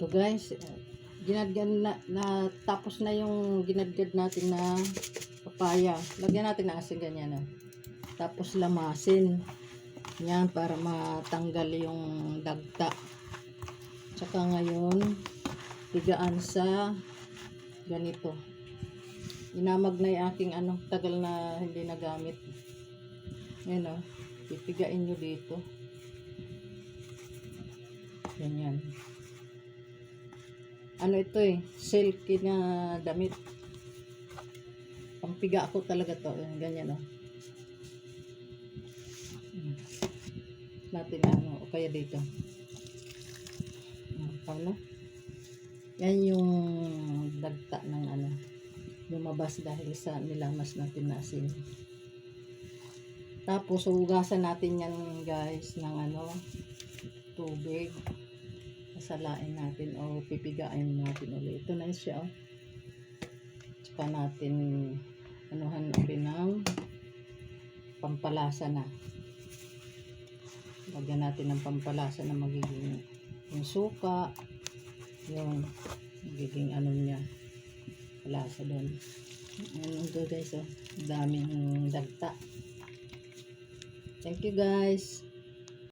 Ito guys, ginadgad na, na tapos na yung ginadgad natin na papaya. Lagyan natin ng asin ganyan. Oh. Tapos lamasin. Yan para matanggal yung dagta. Tsaka ngayon, tigaan sa ganito. Inamag na yung aking ano, tagal na hindi nagamit. Yan o. Pipigain nyo dito. Ganyan. Ano ito eh, silky na damit. Pampiga ako talaga to. Yan, ganyan o. Hmm. Natin ano, o kaya dito. Ah, Paano? Yan yung dagta ng ano, lumabas dahil sa nilamas natin na asin. Tapos, hugasan natin yan guys ng ano, tubig. Pasalain natin o pipigain natin ulit. Ito na siya oh. Tsaka natin anuhan ulit ng pampalasa na. Lagyan natin ng pampalasa na magiging yung suka, yung magiging ano niya, palasa doon. Ano to guys oh, daming dagta. Thank you guys.